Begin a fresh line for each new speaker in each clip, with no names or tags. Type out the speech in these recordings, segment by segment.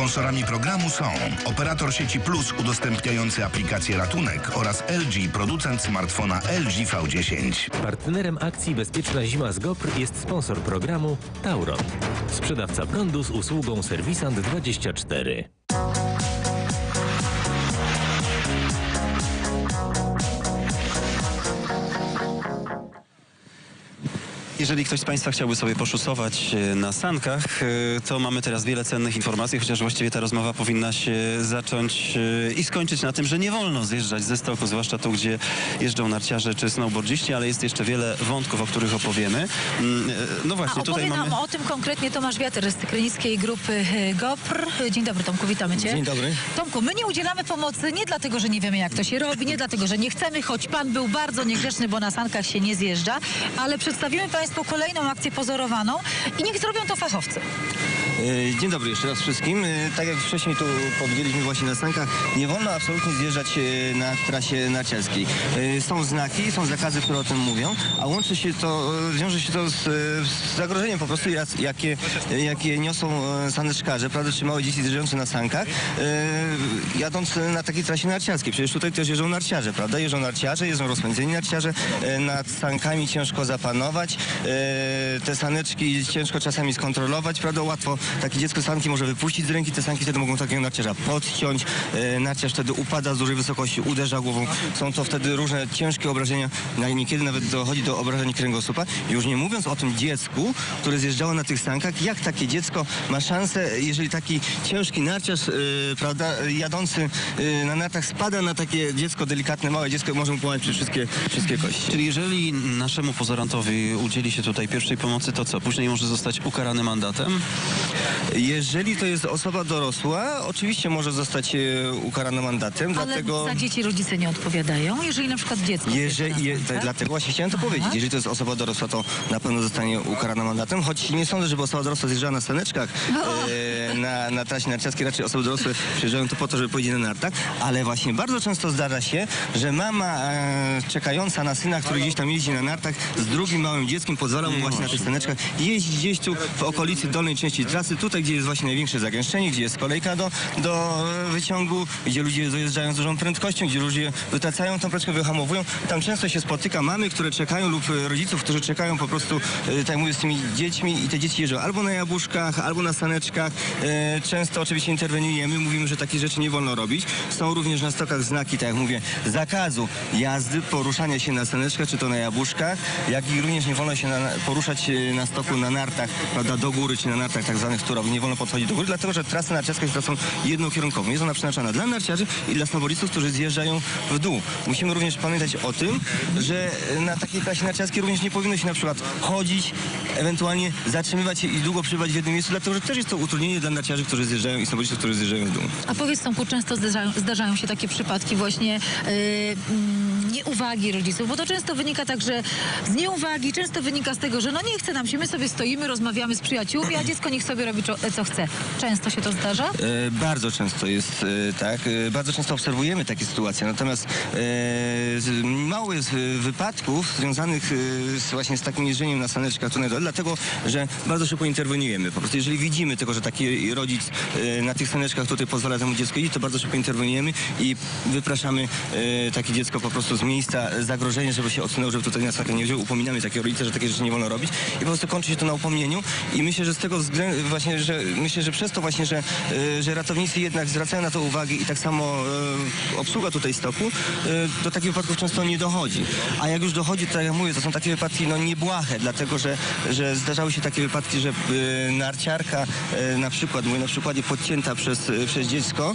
Sponsorami programu są operator sieci Plus udostępniający aplikację Ratunek oraz LG, producent smartfona LG V10.
Partnerem akcji Bezpieczna Zima z GOPR jest sponsor programu Tauron. Sprzedawca prądu z usługą Serwisant 24.
Jeżeli ktoś z Państwa chciałby sobie poszusować e, na sankach, e, to mamy teraz wiele cennych informacji, chociaż właściwie ta rozmowa powinna się zacząć e, i skończyć na tym, że nie wolno zjeżdżać ze stoku, zwłaszcza tu, gdzie jeżdżą narciarze czy snowboardziści, ale jest jeszcze wiele wątków, o których opowiemy. Mm, No
A
właśnie, tutaj
opowie
mamy...
nam o tym konkretnie Tomasz Wiater z Krynickiej Grupy GOPR. Dzień dobry Tomku, witamy Cię.
Dzień dobry.
Tomku, my nie udzielamy pomocy nie dlatego, że nie wiemy jak to się robi, nie dlatego, że nie chcemy, choć Pan był bardzo niegrzeczny, bo na sankach się nie zjeżdża, ale przedstawimy Państwu kolejną akcję pozorowaną i niech zrobią to fachowcy.
E, Dzień dobry jeszcze raz wszystkim. E, Tak jak wcześniej tu powiedzieliśmy właśnie na sankach, nie wolno absolutnie zjeżdżać e, na trasie narciarskiej. Są znaki, są zakazy, które o tym mówią, a łączy się to, wiąże się to z, z zagrożeniem po prostu, jak- jakie, jakie niosą saneczkarze, prawda, czy małe dzieci zjeżdżające na sankach, jadąc na takiej trasie narciarskiej. Przecież tutaj też jeżdżą narciarze, prawda? Jeżdżą narciarze, jeżdżą rozpędzeni narciarze, nad sankami ciężko zapanować, te saneczki ciężko czasami skontrolować, prawda? Łatwo takie dziecko sanki może wypuścić z ręki, te sanki wtedy mogą takiego narciarza podciąć, e, narciarz wtedy upada z dużej wysokości, uderza głową, są to wtedy różne ciężkie obrażenia, niekiedy nawet dochodzi do obrażeń kręgosłupa, już nie mówiąc o tym dziecku, które zjeżdżało na tych sankach, jak takie dziecko ma szansę, jeżeli taki ciężki narciarz, e, prawda, jadący e, na nartach spada na takie dziecko, delikatne, małe dziecko, może mu połamać wszystkie, wszystkie kości.
Czyli jeżeli naszemu pozorantowi udzieli się tutaj pierwszej pomocy, to co? Później może zostać ukarany mandatem?
Jeżeli to jest osoba dorosła, oczywiście może zostać e, ukarana mandatem,
Ale
dlatego...
za dzieci rodzice nie odpowiadają, jeżeli na przykład dziecko
Jeżeli, je, to,
sankach.
dlatego właśnie chciałem to powiedzieć. Jeżeli to jest osoba dorosła, to na pewno zostanie ukarana mandatem, choć nie sądzę, żeby osoba dorosła zjeżdżała na saneczkach e, na, na trasie narciarskiej. Raczej osoby dorosłe przyjeżdżają tu po to, żeby powiedzieć na nartach, ale właśnie bardzo często zdarza się, że mama e, czekająca na syna, który gdzieś tam jeździ na nartach z drugim małym dzieckiem pozwala mu właśnie na tych saneczkach jeździć gdzieś tu w okolicy dolnej części trasy, tutaj gdzie jest właśnie największe zagęszczenie, gdzie jest kolejka do, do e, wyciągu, gdzie ludzie dojeżdżają z dużą prędkością, gdzie ludzie wytracają tą prędkość, wyhamowują. Tam często się spotyka mamy, które czekają lub e, rodziców, którzy czekają po prostu, tak mówię, z tymi dziećmi i te dzieci jeżdżą albo na jabłuszkach, albo na saneczkach. E, Często oczywiście interweniujemy, mówimy, że takie rzeczy nie wolno robić. Są również na stokach znaki, tak jak mówię, zakazu jazdy, poruszania się na saneczkach, czy to na jabłuszkach, jak i również nie wolno się na, poruszać na stoku na nartach, prawda, do góry, czy na nartach tak zwanych turowych. Nie wolno podchodzić do góry, dlatego że trasa narciarska jest trasą jednokierunkową. Jest ona przeznaczona dla narciarzy i dla snowboardistów, którzy zjeżdżają w dół. Musimy również pamiętać o tym, że na takiej trasie narciarskiej również nie powinno się na przykład chodzić, ewentualnie zatrzymywać się i długo przebywać w jednym miejscu, dlatego że też jest to utrudnienie dla narciarzy, którzy zjeżdżają i snowboardistów, którzy zjeżdżają w dół.
A powiedz Tomku, często zdarzają, zdarzają się takie przypadki właśnie yy, mm, nieuwagi rodziców, bo to często wynika tak, że z nieuwagi, często wynika z tego, że no nie chce nam się, my sobie stoimy, rozmawiamy z przyjaciółmi, a dziecko niech sobie robi co, co chce. Często się to zdarza?
E, Bardzo często jest e, tak. E, Bardzo często obserwujemy takie sytuacje. Natomiast e, mało jest e, wypadków związanych e, z, właśnie z takim jeżdżeniem na saneczkach dlatego, że bardzo szybko interweniujemy. Po prostu jeżeli widzimy tego, że taki rodzic e, na tych saneczkach tutaj pozwala temu dziecku iść, to bardzo szybko interweniujemy i wypraszamy e, takie dziecko po prostu z miejsca zagrożenia, żeby się odsunęło, żeby tutaj na sankach nie wziął. Upominamy takie rodzice, że takie rzeczy nie wolno robić i po prostu kończy się to na upomnieniu i myślę, że z tego względu właśnie, że myślę, że przez to właśnie, że, e, że ratownicy jednak zwracają na to uwagę i tak samo e, obsługa tutaj stoku, e, do takich wypadków często nie dochodzi. A jak już dochodzi, to tak jak mówię, to są takie wypadki no niebłahe, dlatego że, że zdarzały się takie wypadki, że narciarka na przykład, mówię na przykładzie podcięta przez, przez dziecko,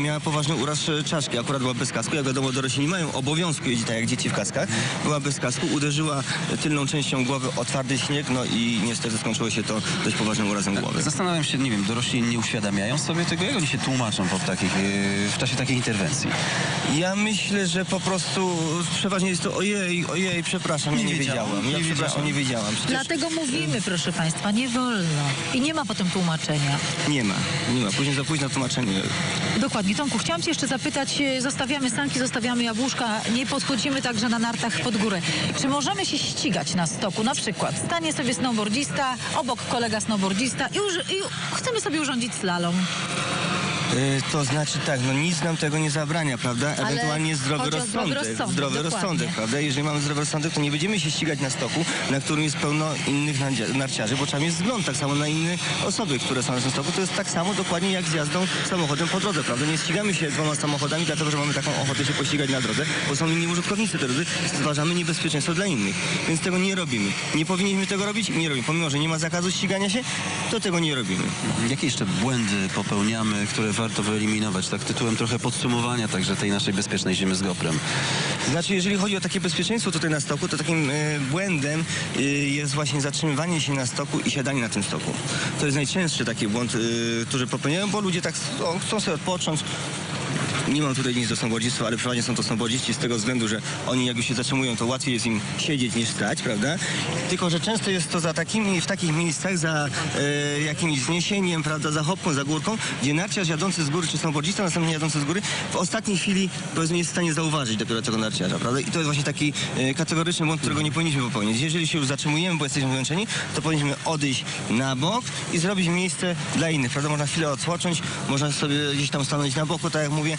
miała poważny uraz czaszki, akurat była bez kasku. Jak wiadomo, dorośli nie mają obowiązku jeździć tak jak dzieci w kaskach. Była bez kasku, uderzyła tylną częścią głowy o twardy śnieg, no i niestety skończyło się to dość poważnym urazem głowy.
Zastanawiam się, nie wiem, dorośli nie uświadamiają sobie tego, jak oni się tłumaczą po takich, e, w czasie takich interwencji.
Ja myślę, że po prostu przeważnie jest to ojej, ojej, przepraszam, nie, nie wiedziałam. Ja przepraszam, nie wiedziałam. Przecież
Dlatego mówimy, proszę Państwa, nie wolno. I nie ma potem tłumaczenia.
nie ma, nie ma. Później za późno tłumaczenie.
Dokładnie. Tomku, chciałam Cię jeszcze zapytać, e, zostawiamy sanki, zostawiamy jabłuszka, nie podchodzimy także na nartach pod górę. Czy możemy się ścigać na stoku? Na przykład stanie sobie snowboardzista, obok kolega snowboardzista i, i chcemy sobie urządzić slalom.
Y, To znaczy tak, no nic nam tego nie zabrania, prawda? Ewentualnie zdrowy
chodzi o zdrowy
rozsądek.
rozsądek,
zdrowy
dokładnie.
rozsądek, prawda? Jeżeli mamy zdrowy rozsądek, to nie będziemy się ścigać na stoku, na którym jest pełno innych narciarzy, bo tam jest wzgląd tak samo na inne osoby, które są na tym stoku. To jest tak samo dokładnie jak z jazdą samochodem po drodze, prawda? Nie ścigamy się dwoma samochodami, dlatego że mamy taką ochotę się pościgać na drodze, bo są inni użytkownicy drodzy, stwarzamy niebezpieczeństwo dla innych. Więc tego nie robimy. Nie powinniśmy tego robić i nie robimy. Pomimo, że nie ma zakazu ścigania się, to tego nie robimy.
Jakie jeszcze błędy popełniamy, które warto wyeliminować? Tak tytułem trochę podsumowania także tej naszej bezpiecznej zimy z Goprem.
Znaczy, jeżeli chodzi o takie bezpieczeństwo tutaj na stoku, to takim e, błędem e, jest właśnie zatrzymywanie się na stoku i siadanie na tym stoku. To jest najczęstszy taki błąd, e, który popełniają, bo ludzie tak chcą sobie odpocząć. Nie mam tutaj nic do snowboardzistwa, ale przeważnie są to snowboardziści z tego względu, że oni jak już się zatrzymują, to łatwiej jest im siedzieć niż stać, prawda? Tylko, że często jest to za takimi, w takich miejscach, za e, jakimś zniesieniem, prawda, za hopką, za górką, gdzie narciarz jadący z góry, czy snowboardzista następnie jadący z góry, w ostatniej chwili, powiedzmy, jest w stanie zauważyć dopiero tego narciarza, prawda? I to jest właśnie taki e, kategoryczny błąd, którego nie powinniśmy popełnić. Jeżeli się już zatrzymujemy, bo jesteśmy zmęczeni, to powinniśmy odejść na bok i zrobić miejsce dla innych, prawda? Można chwilę odpocząć, można sobie gdzieś tam stanąć na boku, tak jak mówię,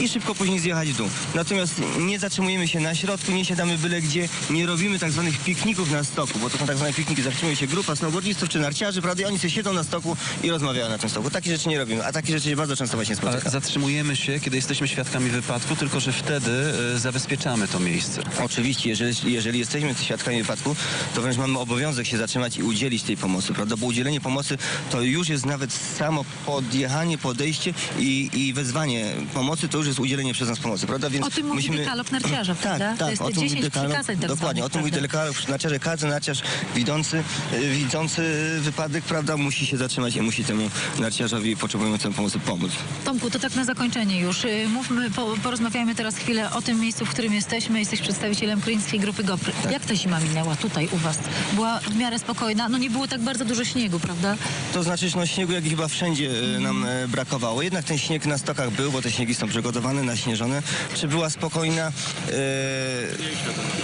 i szybko później zjechać w dół. Natomiast nie zatrzymujemy się na środku, nie siadamy byle gdzie, nie robimy tak zwanych pikników na stoku, bo to są tak zwane pikniki, zatrzymuje się grupa snowboardzistów czy narciarzy, prawda? I oni sobie siedzą na stoku i rozmawiają na tym stoku. Takie rzeczy nie robimy, a takie rzeczy się bardzo często właśnie
Ale
spotyka.
zatrzymujemy się, kiedy jesteśmy świadkami wypadku, tylko że wtedy e, zabezpieczamy to miejsce.
Oczywiście, jeżeli, jeżeli jesteśmy świadkami wypadku, to wręcz mamy obowiązek się zatrzymać i udzielić tej pomocy, prawda? Bo udzielenie pomocy to już jest nawet samo podjechanie, podejście i, i wezwanie pomocy, to już jest udzielenie przez nas pomocy, prawda? Więc
O tym mówi dekalog narciarza, prawda?
Tak,
To
tak,
jest
o tym mówi
10
dekalog,
przykazań tak
Dokładnie,
zwanych,
o tym mówi dekalog, narciarze, każdy narciarz widzący, y, widzący wypadek, prawda, musi się zatrzymać i musi temu narciarzowi potrzebującemu pomocy pomóc.
Tomku, to tak na zakończenie już. Y, Mówmy, po, porozmawiajmy teraz chwilę o tym miejscu, w którym jesteśmy. Jesteś przedstawicielem kryńskiej grupy GoPr.
Tak.
Jak ta zima minęła tutaj u was? Była w miarę spokojna? No nie było tak bardzo dużo śniegu, prawda?
To znaczy, no śniegu jak chyba wszędzie e, nam brakowało. Jednak ten śnieg na stokach był, bo te śniegi są przygotowane, naśnieżone. Czy była spokojna?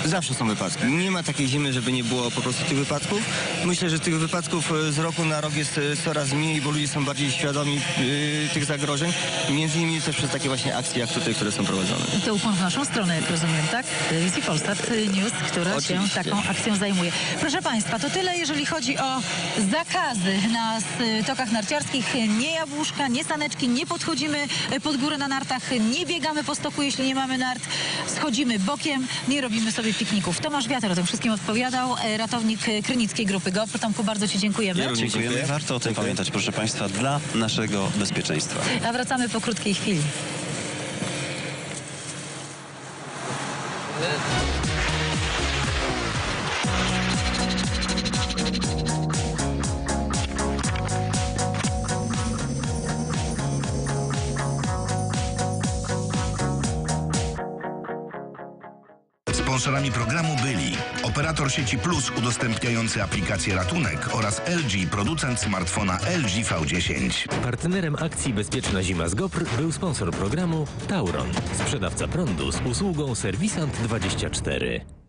E, zawsze są wypadki. Nie ma takiej zimy, żeby nie było po prostu tych wypadków. Myślę, że tych wypadków e, z roku na rok jest e, coraz mniej, bo ludzie są bardziej świadomi tych zagrożeń. Między innymi też przez takie właśnie akcje jak tutaj, które są prowadzone.
I to ukłon w naszą stronę, jak rozumiem, tak? Telewizji Polsat News, która
Oczywiście.
się taką akcją zajmuje. Proszę Państwa, to tyle, jeżeli chodzi o zakazy na tokach narciarskich. Nie jabłuszka, nie saneczki, nie podchodzimy pod górę na nartach, nie biegamy po stoku, jeśli nie mamy nart, schodzimy bokiem, nie robimy sobie pikników. Tomasz Wiater o tym wszystkim odpowiadał, y, ratownik y, Krynickiej Grupy GoPro. Tomku, bardzo Ci dziękujemy.
Ja
Dziękujemy.
dziękuję.
Warto o tym
Dziękuję.
pamiętać, proszę Państwa, dla naszego bezpieczeństwa.
A wracamy po krótkiej chwili.
Sponsorami programu byli operator sieci Plus udostępniający aplikację Ratunek oraz LG, producent smartfona LG V10.
Partnerem akcji Bezpieczna Zima z GoPr był sponsor programu Tauron, sprzedawca prądu z usługą Serwisant 24.